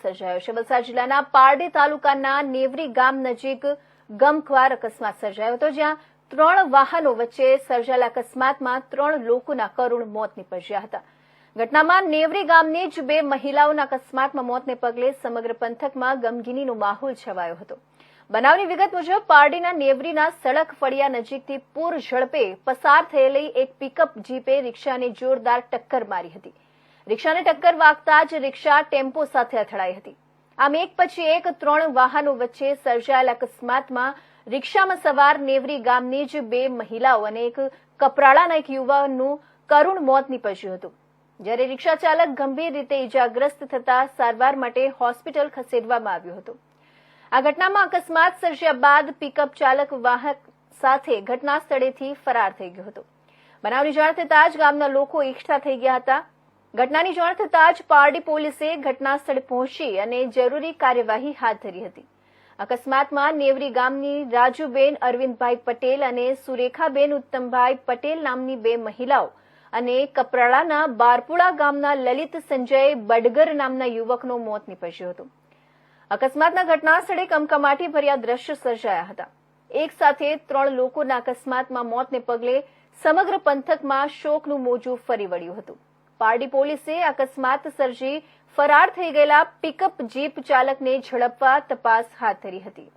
સર્જાયો છે. વલસાડ જિલ્લાના પારડી તાલુકાના નેવરી ગામ નજીક ગમખ્વાર અકસ્માત સર્જાયો હતો, જ્યાં ત્રણ વાહનો વચ્ચે સર્જાયેલા અકસ્માતમાં ત્રણ લોકોના કરુણ મોત નીપજ્યા હતા. ઘટનામાં નેવરી ગામની જ બે મહિલાઓના અકસ્માતમાં મોતને પગલે સમગ્ર પંથકમાં ગમગીનીનો માહોલ છવાયો હતો. બનાવની વિગત મુજબ, પારડીના નેવરીના સડક ફળિયા નજીકથી પૂર ઝડપે પસાર થયેલી એક પિકઅપ જીપે રિક્ષાને જોરદાર ટક્કર મારી હતી. રિક્ષાને ટક્કર વાગતા જ રિક્ષા ટેમ્પો સાથે અથડાઈ હતી. આમ એક પછી એક ત્રણ વાહનો વચ્ચે સર્જાયેલા અકસ્માતમાં રિક્ષામાં સવાર નેવરી ગામની જ બે મહિલાઓ અને એક કપરાળાના એક યુવાનનું કરુણ મોત નીપજ્યું હતું. જ્યારે રિક્ષા ચાલક ગંભીર રીતે ઇજાગ્રસ્ત થતા સારવાર માટે હોસ્પિટલ ખસેડવામાં આવ્યો હતો. આ ઘટનામાં અકસ્માત સર્જ્યા બાદ પિકઅપ ચાલક વાહક સાથે ઘટના સ્થળેથી ફરાર થઈ ગયો હતો. બનાવની જાણ થતાં જ ગામના લોકો એકઠા થઈ ગયા હતા ઘટનાની જાણ થતાં જ પારડી પોલીસે ઘટના સ્થળે પહોંચી અને જરૂરી કાર્યવાહી હાથ ધરી હતી. અકસ્માતમાં નેવરી ગામની રાજુબેન અરવિંદભાઈ પટેલ અને સુરેખાબેન ઉત્તમભાઈ પટેલ નામની બે મહિલાઓ અને કપરાળાના બારપુડા ગામના લલિત સંજય બડગર નામના યુવકનો મોત નીપજ્યો હતો. અકસ્માતના ઘટના સ્થળે કમકમાટી ભર્યા દ્રશ્ય સર્જાયા હતા. એક સાથે ત્રણ લોકોના અકસ્માતમાં મોતને પગલે સમગ્ર પંથકમાં શોકનું મોજું ફરી વળ્યું હતું. પારડી પોલીસે અકસ્માત સર્જી ફરાર થઈ ગયેલા પિકઅપ જીપ ચાલકને ઝડપવા તપાસ હાથ ધરી હતી.